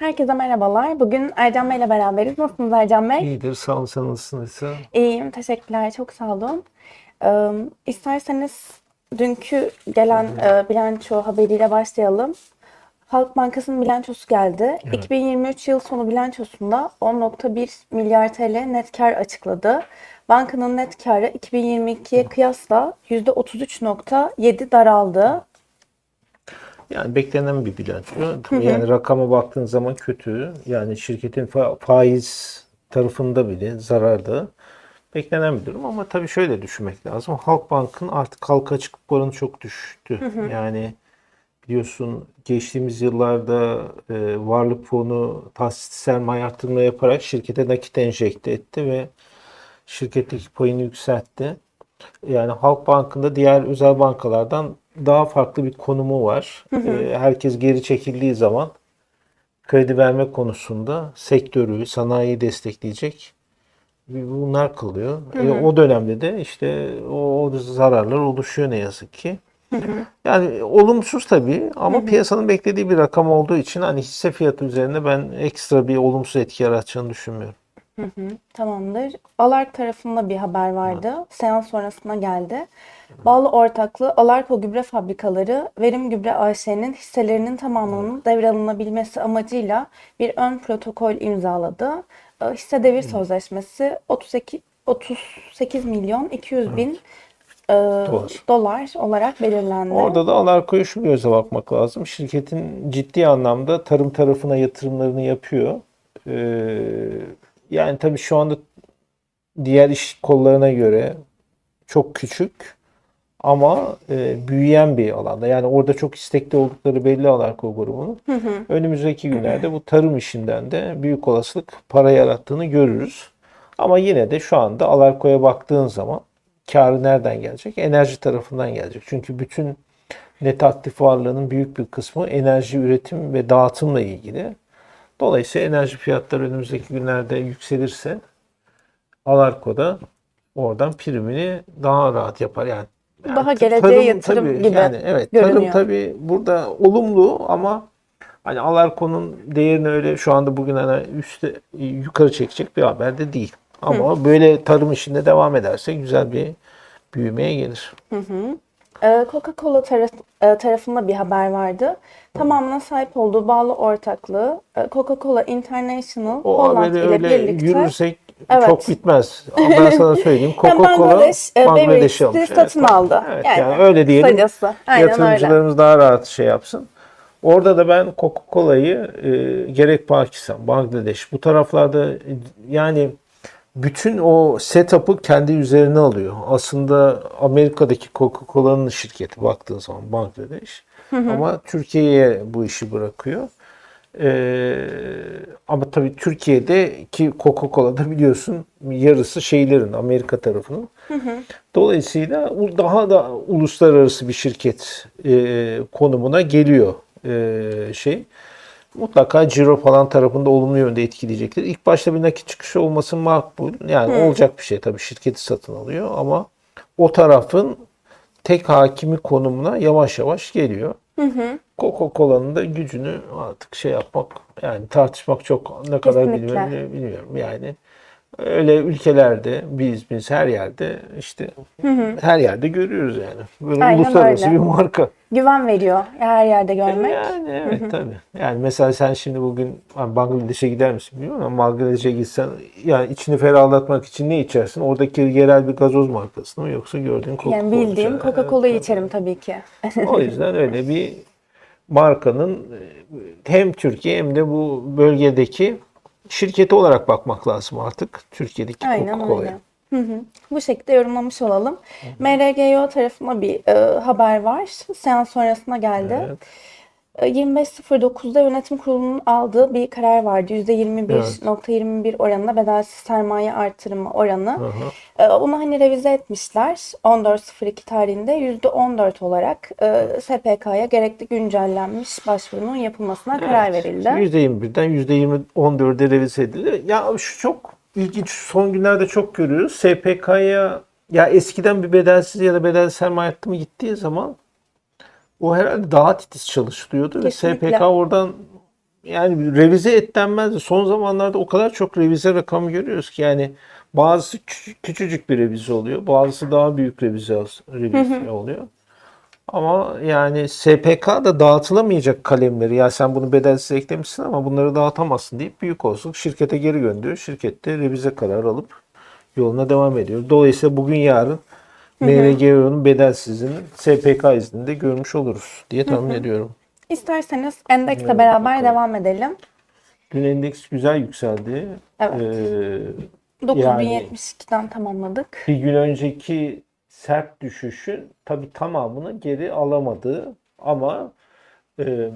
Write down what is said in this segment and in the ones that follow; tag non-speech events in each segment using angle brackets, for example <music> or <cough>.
Herkese merhabalar. Bugün Ercan Bey ile beraberiz. Nasılsınız Ercan Bey? İyidir, sağ olun. Sen nasılsın Esra? İyiyim, teşekkürler. Çok sağ olun. Ee, isterseniz dünkü gelen e, bilanço haberiyle başlayalım. Halk Bankası'nın bilançosu geldi. 2023 yıl sonu bilançosunda 10.1 milyar TL net kar açıkladı. Bankanın net karı 2022'ye kıyasla %33.7 daraldı. Yani beklenen bir bilanço. Yani rakama baktığın zaman kötü. Yani şirketin fa- faiz tarafında bile zararda. Beklenen bir durum ama tabii şöyle düşünmek lazım. Halkbank'ın artık halka açıklık oranı çok düştü. Yani biliyorsun geçtiğimiz yıllarda e, varlık fonu tahsisli sermaye artırma yaparak şirkete nakit enjekte etti ve şirketteki payını yükseltti. Yani Halkbank'ın diğer özel bankalardan daha farklı bir konumu var. Ee, Herkes geri çekildiği zaman kredi verme konusunda sektörü, sanayiyi destekleyecek bunlar kalıyor. E, o dönemde de işte o, o zararlar oluşuyor ne yazık ki. Yani olumsuz tabii ama piyasanın beklediği bir rakam olduğu için hani hisse fiyatı üzerinde ben ekstra bir olumsuz etki yaratacağını düşünmüyorum. Tamamdır. Alark tarafında bir haber vardı. Seans sonrasına geldi. Bağlı ortaklığı Alarko Gübre Fabrikaları Verim Gübre AŞ'nin hisselerinin tamamının devralınabilmesi amacıyla bir ön protokol imzaladı. E, Hisse devir sözleşmesi 38, 38 milyon 200 bin e, dolar olarak belirlendi. Orada da Alarko'ya şu göze bakmak lazım. Şirketin ciddi anlamda tarım tarafına yatırımlarını yapıyor. Ee, yani tabii şu anda diğer iş kollarına göre çok küçük ama e, büyüyen bir alanda. Yani orada çok istekli oldukları belli Alarko grubunun. Önümüzdeki günlerde bu tarım işinden de büyük olasılık para yarattığını görürüz. Ama yine de şu anda Alarko'ya baktığın zaman karı nereden gelecek? Enerji tarafından gelecek. Çünkü bütün net aktif varlığının büyük bir kısmı enerji üretim ve dağıtımla ilgili. Dolayısıyla enerji fiyatları önümüzdeki günlerde yükselirse Alarko'da oradan primini daha rahat yapar. Yani, yani Daha geleceğe tarım yatırım tabii, gibi yani evet tarım görünüyor. tabii burada olumlu ama hani Alarko'nun değerini öyle şu anda bugün hani üstte yukarı çekecek bir haber de değil. Ama böyle tarım işinde devam ederse güzel bir büyümeye gelir. Ee, Coca-Cola taraf, e, tarafında bir haber vardı. Tamamına sahip olduğu bağlı ortaklığı e, Coca-Cola International O Holland ile öyle birlikte yürürsek Evet. çok bitmez. Ama ben sana <laughs> söyleyeyim. Coca-Cola Bangladeş, e, Bangladeş'i Beverage'si almış. satın Evet, aldı. Evet, Yani yani, öyle diyelim. kısacası. Aynen öyle. Yatırımcılarımız daha rahat şey yapsın. Orada da ben Coca-Cola'yı e, gerek Pakistan, Bangladeş bu taraflarda e, yani bütün o setup'ı kendi üzerine alıyor. Aslında Amerika'daki Coca-Cola'nın şirketi baktığın zaman Bangladeş. Ama Türkiye'ye bu işi bırakıyor. Ee, ama tabii Türkiye'deki Coca-Cola'da biliyorsun yarısı şeylerin Amerika tarafının. Dolayısıyla daha da uluslararası bir şirket e, konumuna geliyor e, şey. Mutlaka ciro falan tarafında olumlu yönde etkileyecektir. İlk başta bir nakit çıkışı olması makbul. Yani olacak bir şey tabii şirketi satın alıyor ama o tarafın tek hakimi konumuna yavaş yavaş geliyor. Coca-Cola'nın da gücünü artık şey yapmak yani tartışmak çok ne kadar Kesinlikle. bilmiyorum, bilmiyorum yani. Öyle ülkelerde biz biz her yerde işte her yerde görüyoruz yani. Böyle Aynen uluslararası öyle. bir marka. güven veriyor her yerde görmek. Yani evet tabii. Yani mesela sen şimdi bugün hani Bangladeş'e gider misin bilmiyorum ama Bangladeş'e gitsen yani içini ferahlatmak için ne içersin? Oradaki yerel bir gazoz markası mı yoksa gördüğün Coca-Cola? Yani bildiğim Evet, Coca-Cola'yı tabii. içerim tabii ki. O yüzden öyle bir markanın hem Türkiye hem de bu bölgedeki şirketi olarak bakmak lazım artık Türkiye'deki Aynen Coca-Cola'ya. öyle. Hı hı. Bu şekilde yorumlamış olalım. MRGO tarafına bir e, haber var. Seans sonrasına geldi. Evet. E, 25.09'da yönetim kurulunun aldığı bir karar vardı. %21.21 oranında bedelsiz sermaye artırımı oranı. E, Onu hani revize etmişler. 14.02 tarihinde %14 olarak e, SPK'ya gerekli güncellenmiş başvurunun yapılmasına karar verildi. %21'den %20-14'e revize edildi. Ya şu çok ilginç. Son günlerde çok görüyoruz. SPK'ya ya eskiden bir bedelsiz ya da bedelsiz sermaye artırımı gittiği zaman o herhalde daha titiz çalışılıyordu Kesinlikle. ve SPK oradan yani revize et denmez de son zamanlarda o kadar çok revize rakamı görüyoruz ki yani bazısı küçü- küçücük bir revize oluyor. Bazısı daha büyük revize, revize oluyor. Ama yani SPK da dağıtılamayacak kalemleri. Ya sen bunu bedelsiz eklemişsin ama bunları dağıtamazsın deyip büyük olsun. Şirkete geri gönderiyor. Şirkette revize karar alıp yoluna devam ediyor. Dolayısıyla bugün yarın MRGO'nun bedelsizliğini SPK izninde görmüş oluruz diye tahmin ediyorum. İsterseniz endeksle Evet, beraber bakalım. devam edelim. Dün endeks güzel yükseldi. Evet. Ee, 9072'den tamamladık. bir gün önceki sert düşüşün tabii tamamını geri alamadı ama e,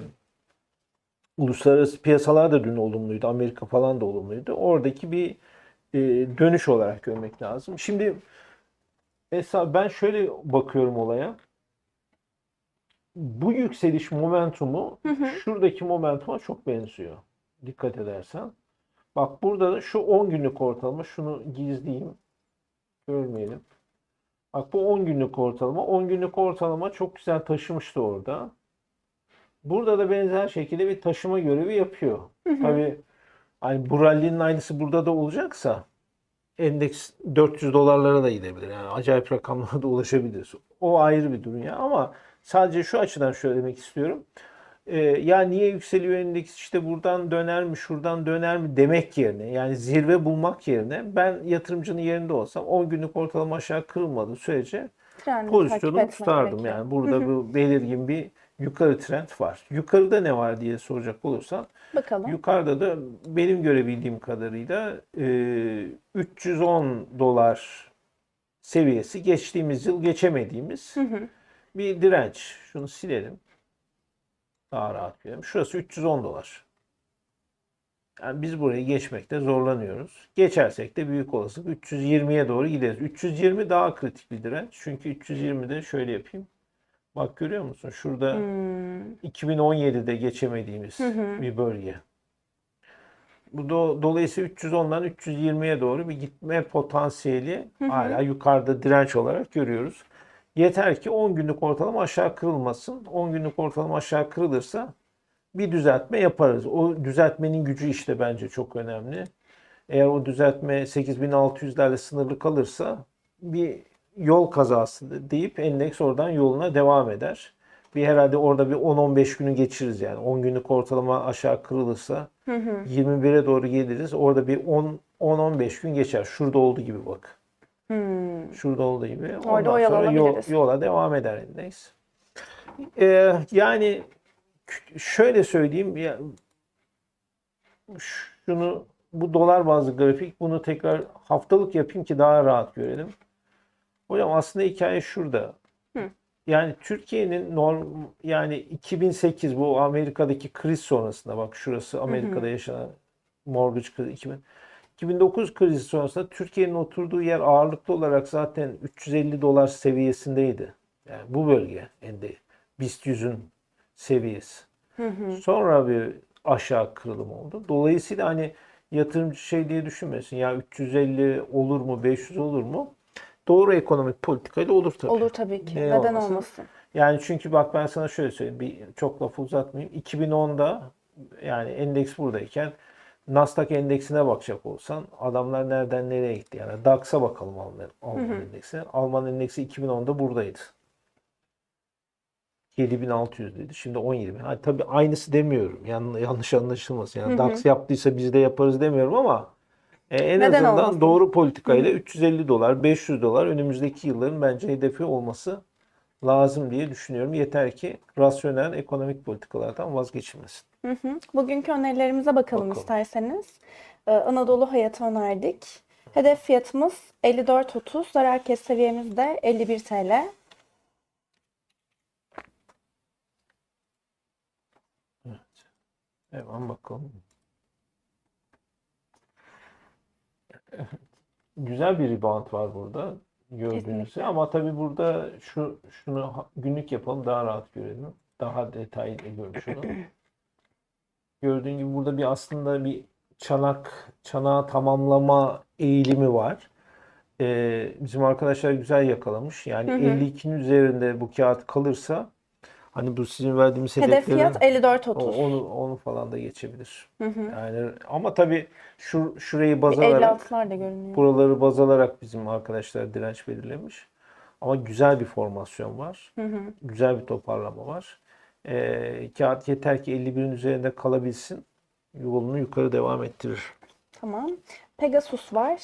uluslararası piyasalar da dün olumluydu. Amerika falan da olumluydu. Oradaki bir e, dönüş olarak görmek lazım. Şimdi mesela ben şöyle bakıyorum olaya. Bu yükseliş momentumu şuradaki momentuma çok benziyor. Dikkat edersen. Bak burada da şu 10 günlük ortalama şunu gizleyeyim. Görmeyelim. Bak bu 10 günlük ortalama. 10 günlük ortalama çok güzel taşımıştı orada. Burada da benzer şekilde bir taşıma görevi yapıyor. Tabii hani bu rally'nin aynısı burada da olacaksa endeks 400 dolarlara da gidebilir. Yani acayip rakamlara da ulaşabilir. O ayrı bir durum ya. Ama sadece şu açıdan şöyle demek istiyorum. Ee, ya niye yükseliyor endeks işte buradan döner mi şuradan döner mi demek yerine yani zirve bulmak yerine ben yatırımcının yerinde olsam 10 günlük ortalama aşağı kırılmadığı sürece Trendi takip pozisyonumu etmek tutardım. gerekiyor. Yani burada bu belirgin bir yukarı trend var. Yukarıda ne var diye soracak olursan Bakalım. yukarıda da benim görebildiğim kadarıyla e, 310 dolar seviyesi geçtiğimiz yıl geçemediğimiz bir direnç. Şunu silelim. Daha rahat görelim. Şurası 310 dolar. Yani biz burayı geçmekte zorlanıyoruz. Geçersek de büyük olasılık 320'ye doğru gideriz. 320 daha kritik bir direnç. Çünkü 320'de şöyle yapayım. Bak görüyor musun? Şurada Hmm. 2017'de geçemediğimiz bir bölge. Bu do- dolayısıyla 310'dan 320'ye doğru bir gitme potansiyeli hala yukarıda direnç olarak görüyoruz. Yeter ki 10 günlük ortalama aşağı kırılmasın. 10 günlük ortalama aşağı kırılırsa bir düzeltme yaparız. O düzeltmenin gücü işte bence çok önemli. Eğer o düzeltme 8600'lerle sınırlı kalırsa bir yol kazası deyip endeks oradan yoluna devam eder. Bir herhalde orada bir 10-15 günü geçiririz yani. 10 günlük ortalama aşağı kırılırsa 21'e doğru geliriz. Orada bir 10 10-15 gün geçer. Şurada olduğu gibi bak. Hmm. Şurada olduğu gibi. Orada Ondan sonra yol- yola devam eder endeks. Ee, yani şöyle söyleyeyim ya şunu bu dolar bazlı grafik bunu tekrar haftalık yapayım ki daha rahat görelim. Hocam aslında hikaye şurada. Yani Türkiye'nin norm yani 2008 bu Amerika'daki kriz sonrasında bak şurası Amerika'da yaşanan mortgage krizi 2000 2009 krizi sonrasında Türkiye'nin oturduğu yer ağırlıklı olarak zaten 350 dolar seviyesindeydi. Yani bu bölge ende BIST 100'ün seviyesi. Sonra bir aşağı kırılım oldu. Dolayısıyla hani yatırımcı şey diye düşünmesin. Ya 350 olur mu, 500 olur mu? Doğru ekonomik politikayla olur tabii. Olur tabii ki. Niye Neden olmasın? olmasın? Yani çünkü bak ben sana şöyle söyleyeyim. Bir, çok lafı uzatmayayım. 2010'da yani endeks buradayken Nasdaq endeksine bakacak olsan adamlar nereden nereye gitti? Yani DAX'a bakalım Alman, Alman endeksine. Alman endeksi 2010'da buradaydı. 7600 dedi. Şimdi 17 bin. Ha, tabii aynısı demiyorum. Yan, yanlış anlaşılmasın. Yani DAX yaptıysa biz de yaparız demiyorum ama e, en Neden azından olmasın? doğru politikayla 350 dolar, 500 dolar önümüzdeki yılların bence hedefi olması lazım diye düşünüyorum. Yeter ki rasyonel ekonomik politikalardan vazgeçilmesin. Hı hı. Bugünkü önerilerimize bakalım, Bakalım. isterseniz. Ee, Anadolu Hayat'ı önerdik. Hedef fiyatımız 54.30. Zarar kes seviyemiz de 51 TL. Hemen bakalım. Güzel bir rebound var burada gördüğünüz gibi. Ama tabii burada şu şunu günlük yapalım daha rahat görelim. Daha detaylı görelim şunu. <clears throat> Gördüğün gibi burada bir aslında bir çanak çanağı tamamlama eğilimi var. Ee, bizim arkadaşlar güzel yakalamış. Yani 52'nin üzerinde bu kağıt kalırsa Hani bu sizin verdiğimiz Hedef hedeflerin fiyat 54.30. o- onu, onu falan da geçebilir. Yani ama tabii şu şurayı baz alarak 56'lar da görünüyor. buraları baz alarak bizim arkadaşlar direnç belirlemiş. Ama güzel bir formasyon var. Güzel bir toparlama var. Ee, kağıt yeter ki 51'in üzerinde kalabilsin. Yolunu yukarı devam ettirir. Tamam. Pegasus var.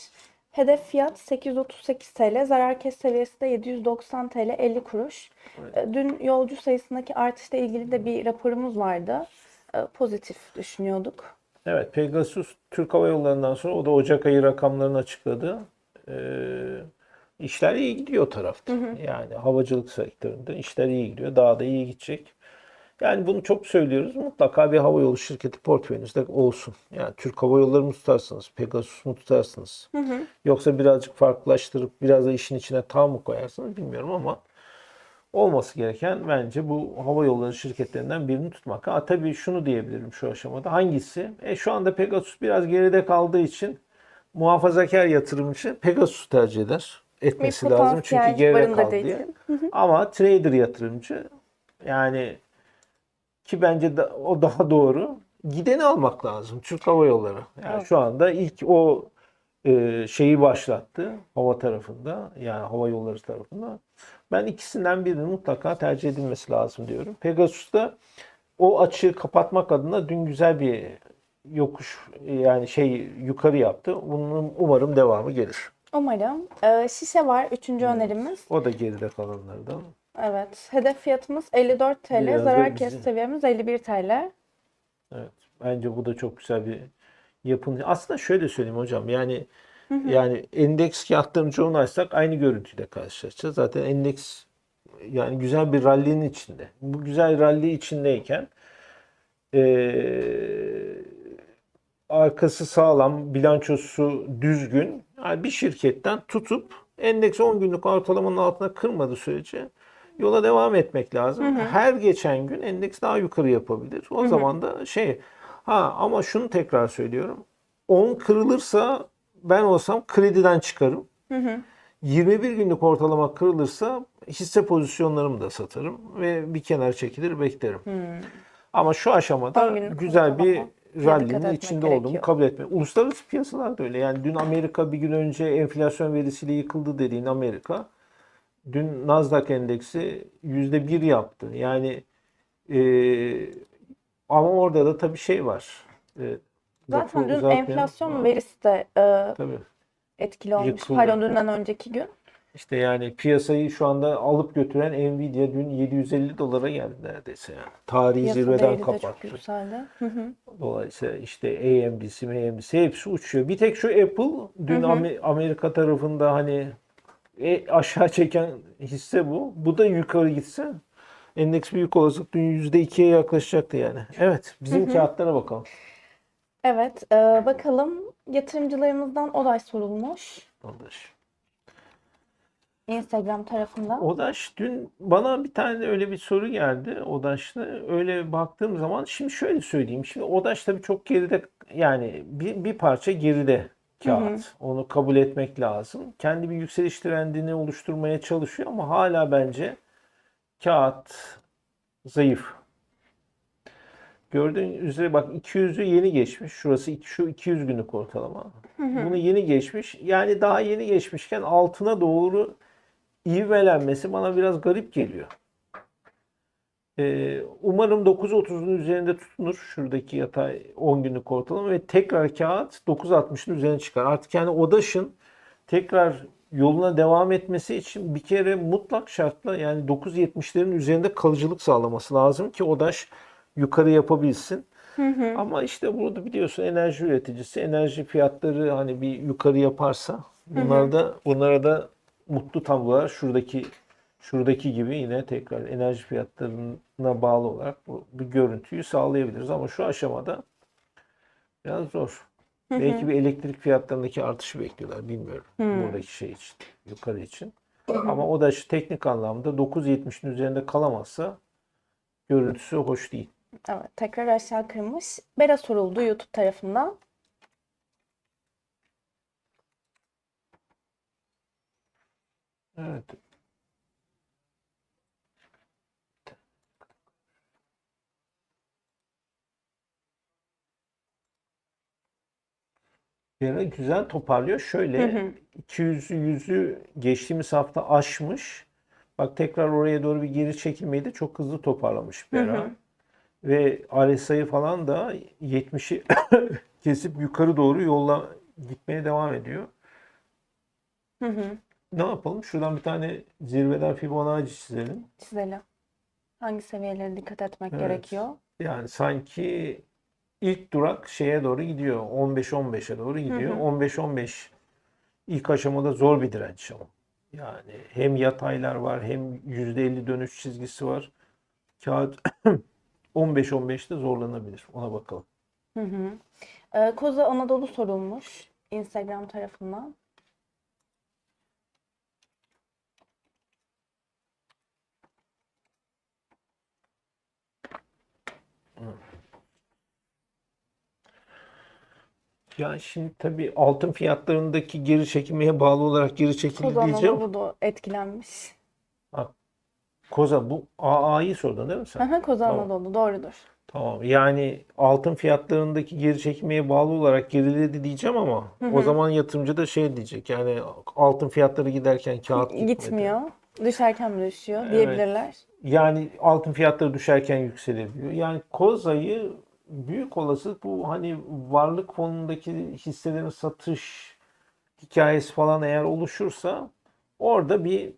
Hedef fiyat 838 TL. Zarar kes seviyesi de 790 TL 50 kuruş. E, Dün yolcu sayısındaki artışla ilgili de bir raporumuz vardı. E, Pozitif düşünüyorduk. Evet, Pegasus Türk Hava Yolları'ndan sonra o da Ocak ayı rakamlarını açıkladı. Ee, işler iyi gidiyor tarafta. Yani havacılık sektöründe işler iyi gidiyor. Daha da iyi gidecek. Yani bunu çok söylüyoruz. Mutlaka bir hava yolu şirketi portföyünüzde olsun. Yani Türk Hava Yolları mı tutarsınız, Pegasus mu tutarsınız? Yoksa birazcık farklılaştırıp biraz da işin içine tam mı koyarsınız bilmiyorum ama olması gereken bence bu hava yolları şirketlerinden birini tutmak. Ha tabii şunu diyebilirim şu aşamada. Hangisi? E şu anda Pegasus biraz geride kaldığı için muhafazakar yatırımcı Pegasus tercih eder. Etmesi lazım çünkü geride kaldı diye. Ama trader yatırımcı yani ki bence da, o daha doğru. Gideni almak lazım. Türk Hava Yolları. Yani Evet. şu anda ilk o e, şeyi başlattı hava tarafında yani hava yolları tarafında. Ben ikisinden birinin mutlaka tercih edilmesi lazım diyorum. Pegasus'ta o açığı kapatmak adına dün güzel bir yokuş yani şey yukarı yaptı. Bunun umarım devamı gelir. Umarım. E, Şişe var. Üçüncü önerimiz. O da geride kalanlardan. Evet. Hedef fiyatımız 54 TL. Biraz Zarar kes bizi- seviyemiz 51 TL. Evet. Bence bu da çok güzel bir yapın. Aslında şöyle söyleyeyim hocam. Yani yani endeks kağıtlarının çoğunu açsak aynı görüntüyle karşılaşacağız. Zaten endeks yani güzel bir rally'nin içinde. Bu güzel rally içindeyken eee, arkası sağlam, bilançosu düzgün yani bir şirketten tutup endeks 10 günlük ortalamanın altına kırmadığı sürece yola devam etmek lazım. Her geçen gün endeks daha yukarı yapabilir. O zaman da şey ha ama şunu tekrar söylüyorum. 10 kırılırsa ben olsam krediden çıkarım. 21 günlük ortalama kırılırsa hisse pozisyonlarımı da satarım ve bir kenar çekilir beklerim. Ama şu 10 aşamada güzel bir etmek içinde gerekiyor. olduğumu kabul etme. Uluslararası piyasalar da öyle. Yani dün Amerika bir gün önce enflasyon verisiyle yıkıldı dediğin Amerika. Dün Nasdaq endeksi %1 yaptı. Yani eee, ama orada da tabii şey var. Eee, Zaten dün enflasyon verisi de e, Tabii. etkili olmuş. Yıkıldı. Pardon dünden önceki gün. İşte yani piyasayı şu anda alıp götüren Nvidia dün 750 dolara geldi neredeyse yani. Tarihi Piyasa zirveden çok kapattı. yükseldi. Hı hı. Dolayısıyla işte AMD'si, AMD'si hepsi uçuyor. Bir tek şu Apple dün Amer- Amerika tarafında hani e, aşağı çeken hisse bu. Bu da yukarı gitse endeks büyük olasılık dün %2'ye yaklaşacaktı yani. Evet, bizim kağıtlara bakalım. Evet, e, bakalım yatırımcılarımızdan Oday sorulmuş Arkadaş. Instagram tarafından. Odaş dün bana bir tane de öyle bir soru geldi Odaş'ta. Öyle baktığım zaman şimdi şöyle söyleyeyim. Şimdi Odaş tabii çok geride yani bir, bir parça geride kağıt. Onu kabul etmek lazım. Kendi bir yükseliş trendini oluşturmaya çalışıyor ama hala bence kağıt zayıf. Gördüğün üzere bak 200'ü yeni geçmiş. Şurası şu 200 günlük ortalama. Bunu yeni geçmiş. Yani daha yeni geçmişken altına doğru ivmelenmesi bana biraz garip geliyor. Ee, umarım 9.30'un üzerinde tutunur şuradaki yatay 10 günlük ortalama ve tekrar kağıt 9.60'ın üzerine çıkar. Artık yani ODAŞ'ın tekrar yoluna devam etmesi için bir kere mutlak şartla yani 9.70'lerin üzerinde kalıcılık sağlaması lazım ki ODAŞ yukarı yapabilsin. Ama işte burada biliyorsun enerji üreticisi enerji fiyatları hani bir yukarı yaparsa bunlar da bunlara da mutlu tablolar şuradaki şuradaki gibi yine tekrar enerji fiyatlarına bağlı olarak bu bir görüntüyü sağlayabiliriz ama şu aşamada biraz zor. Belki bir elektrik fiyatlarındaki artışı bekliyorlar bilmiyorum buradaki şey için yukarı için. Ama o da şu teknik anlamda 9.70'in üzerinde kalamazsa görüntüsü hoş değil. Evet, tekrar aşağı kırmış. Bera soruldu YouTube tarafından. Evet. Ara güzel toparlıyor. Şöyle 200'ü 100'ü geçtiğimiz hafta aşmış. Bak tekrar oraya doğru bir geri çekilmeyi de çok hızlı toparlamış bir ara. Ve RSI'yi falan da 70'i <coughs> kesip yukarı doğru yolla gitmeye devam ediyor. Hı hı. Ne yapalım? Şuradan bir tane zirveden Fibonacci çizelim. Çizelim. Hangi seviyelere dikkat etmek Evet. gerekiyor? Yani sanki ilk durak şeye doğru gidiyor. 15-15'e doğru gidiyor. 15-15 ilk aşamada zor bir direnç ama. Yani hem yataylar var hem %50 dönüş çizgisi var. Kağıt <clears throat> 15-15'te zorlanabilir. Ona bakalım. Hı hı. Ee, Koza Anadolu sorulmuş Instagram tarafından. Ya şimdi tabii altın fiyatlarındaki geri çekilmeye bağlı olarak geri çekildi diyeceğim. Anadolu da etkilenmiş. Koza bu AA'yı sordun değil mi sen? Hı hı, Koza Tamam. Anadolu doğrudur. Tamam. Yani altın fiyatlarındaki geri çekilmeye bağlı olarak geriledi diyeceğim ama o zaman yatırımcı da şey diyecek. Yani altın fiyatları giderken kağıt gitmedi. Gitmiyor. Düşerken mi düşüyor diyebilirler. Yani altın fiyatları düşerken yükselebiliyor. Yani Koza'yı büyük olasılık bu hani varlık fonundaki hisselerin satış hikayesi falan eğer oluşursa orada bir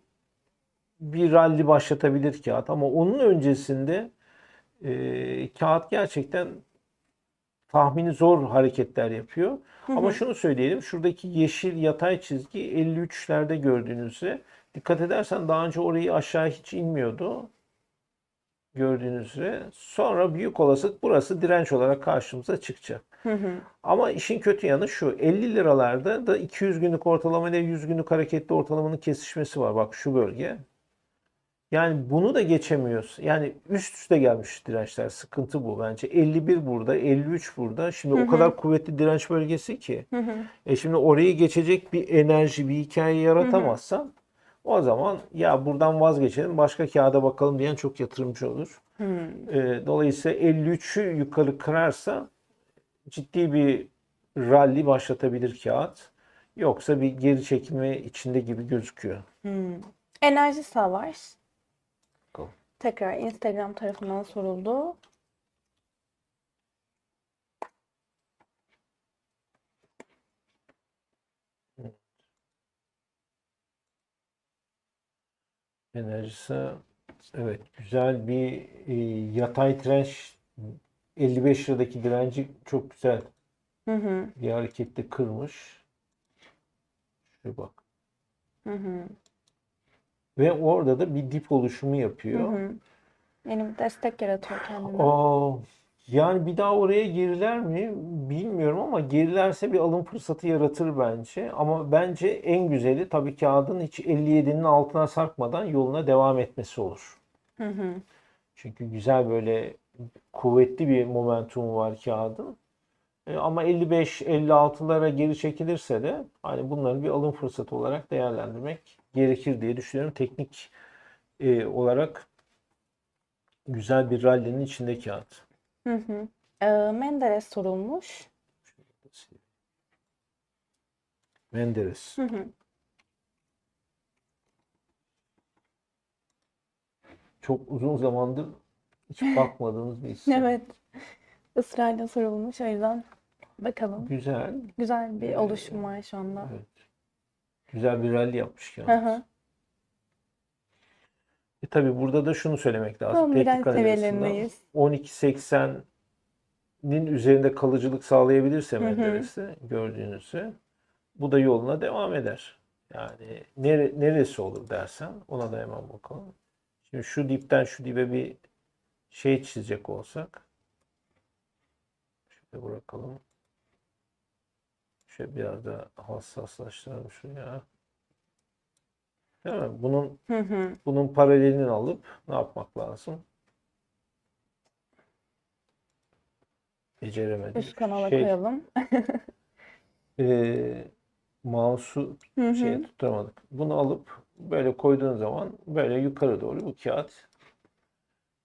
bir ralli başlatabilir kağıt ama onun öncesinde e, kağıt gerçekten tahmini zor hareketler yapıyor. Ama şunu söyleyelim. Şuradaki yeşil yatay çizgi 53'lerde gördüğünüzde dikkat edersen daha önce orayı aşağı hiç inmiyordu. Gördüğünüz üzere. Sonra büyük olasılık burası direnç olarak karşımıza çıkacak. Ama işin kötü yanı şu. 50 liralarda da 200 günlük ortalama ile 100 günlük hareketli ortalamanın kesişmesi var. Bak şu bölge. Yani bunu da geçemiyoruz. Yani üst üste gelmiş dirençler. Sıkıntı bu bence. 51 burada, 53 burada. Şimdi o kadar kuvvetli direnç bölgesi ki. E şimdi orayı geçecek bir enerji, bir hikaye yaratamazsan o zaman ya buradan vazgeçelim başka kağıda bakalım diyen çok yatırımcı olur. E, dolayısıyla 53'ü yukarı kırarsa ciddi bir rally başlatabilir kağıt. Yoksa bir geri çekilme içinde gibi gözüküyor. Enerji Savaş. Bakalım. Tekrar Instagram tarafından soruldu. Enerjisi evet güzel bir e, yatay direnç 55 liradaki direnci çok güzel Hı hı, bir harekette kırmış. Şu bak. hı hı, Ve orada da bir dip oluşumu yapıyor. hı. Yeni bir destek yaratıyor kendine. Aa, yani bir daha oraya geriler mi bilmiyorum ama gerilerse bir alım fırsatı yaratır bence. Ama bence en güzeli tabii kağıdın hiç 57'nin altına sarkmadan yoluna devam etmesi olur. Hı hı, Çünkü güzel böyle kuvvetli bir momentum var kağıdın. E, ama 55-56'lara geri çekilirse de hani bunları bir alım fırsatı olarak değerlendirmek gerekir diye düşünüyorum. Teknik e, olarak güzel bir rally'nin içinde kağıt. Hı hı. Ee, Menderes sorulmuş. Menderes. Hı hı. Çok uzun zamandır hiç <laughs> bakmadığımız bir isim. Evet. Israrla sorulmuş. O yüzden bakalım. Güzel. Güzel bir oluşum var şu anda. Evet. Güzel bir rally yapmış kağıt. Hı hı. Tabii burada da şunu söylemek lazım. Direnç Teknik açısından 12.80'nin üzerinde kalıcılık sağlayabilirse. Menderes'te gördüğünüzde bu da yoluna devam eder. Yani nere, neresi olur dersen ona da hemen bakalım. Şimdi şu dipten şu dibe bir şey çizecek olsak şöyle bırakalım. Şöyle biraz da hassaslaştıralım şuraya. Değil mi? Bunun Hı hı. bunun paralelini alıp ne yapmak lazım? Beceremedik. Üst kanala Şey, koyalım. <laughs> e, mouse'u şeye tutturamadık. Bunu alıp böyle koyduğun zaman böyle yukarı doğru bu kağıt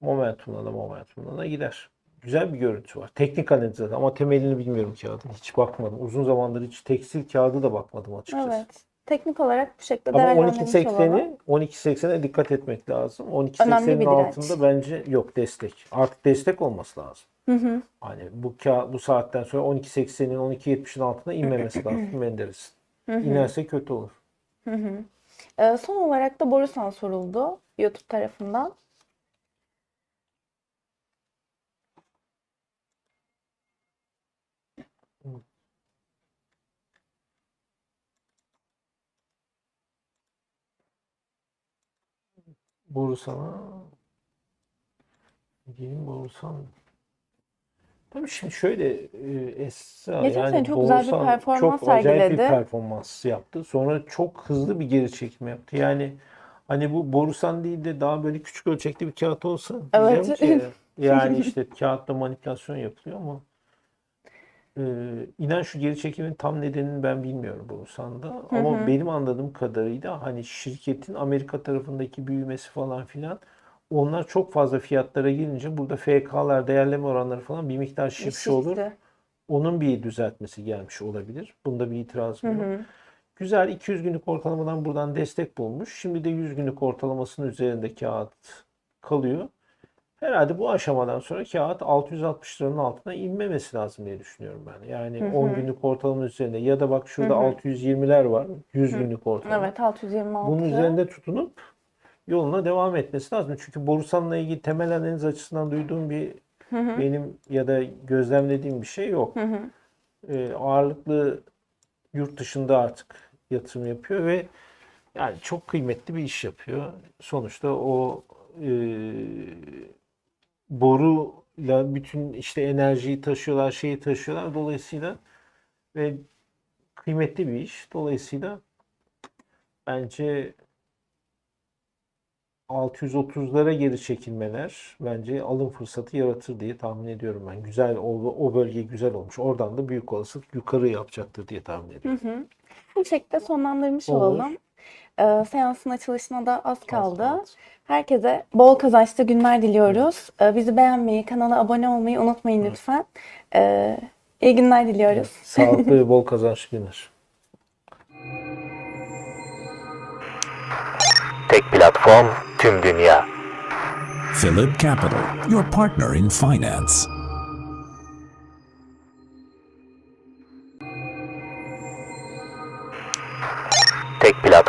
momentumla da momentumla da gider. güzel bir görüntü var. Teknik analiz ama temelini bilmiyorum kağıdın. Hiç bakmadım. Uzun zamandır hiç tekstil kağıdı da bakmadım açıkçası. Evet. Teknik olarak bu şekilde Ama değerlendirmiş olalım. 12.80'i 12.80'e dikkat etmek lazım. Önemli 12.80'in bir direnç. altında bence yok destek. Artık destek olması lazım. Hı hı. Hani bu ka- bu saatten sonra 12.80'in 12.70'in altına inmemesi lazım <clears throat> Menderes'in. İnerse kötü olur. Ee, son olarak da Borusan soruldu YouTube tarafından. Borusan'a diyeyim Borusan. Tabii şimdi şöyle e, Esra Geçen yani sene çok güzel bir Borusan performans çok acayip bir sergiledi. performans yaptı. Sonra çok hızlı bir geri çekme yaptı. Yani hani bu Borusan değil de daha böyle küçük ölçekli bir kağıt olsa Evet. ki <laughs> yani işte kağıtta manipülasyon yapılıyor ama e, inan şu geri çekimin tam nedenini ben bilmiyorum Borusan'da. Ama benim anladığım kadarıyla hani şirketin Amerika tarafındaki büyümesi falan filan onlar çok fazla fiyatlara girince burada FK'lar, değerleme oranları falan bir miktar şişmiş olur. Onun bir düzeltmesi gelmiş olabilir. Bunda bir itirazım yok. Güzel 200 günlük ortalamadan buradan destek bulmuş. Şimdi de 100 günlük ortalamasının üzerinde kağıt kalıyor. Herhalde bu aşamadan sonra kağıt 660 liranın altına inmemesi lazım diye düşünüyorum ben. Yani 10 günlük ortalamanın üzerinde ya da bak şurada 620'ler var. 100 günlük ortalama. Evet 626. Bunun üzerinde tutunup yoluna devam etmesi lazım. Çünkü Borusan'la ilgili temel analiz açısından duyduğum bir benim ya da gözlemlediğim bir şey yok. Ee, ağırlıklı yurt dışında artık yatırım yapıyor ve yani çok kıymetli bir iş yapıyor. Sonuçta o e, boruyla bütün işte enerjiyi taşıyorlar, şeyi taşıyorlar. Dolayısıyla ve kıymetli bir iş. Dolayısıyla bence 630'lara geri çekilmeler bence alım fırsatı yaratır diye tahmin ediyorum ben. Güzel o, o bölge güzel olmuş. Oradan da büyük olasılık yukarı yapacaktır diye tahmin ediyorum. Bu şekilde sonlandırmış Olur. olalım. Ee, seansın açılışına da az kaldı. kaldı. Herkese bol kazançlı günler diliyoruz. Ee, bizi beğenmeyi, kanala abone olmayı unutmayın lütfen. Ee, iyi günler diliyoruz. Sağlıklı ve bol <laughs> kazançlı günler. Tek platform tüm dünya. Philip Capital, your partner in finance. Tek platform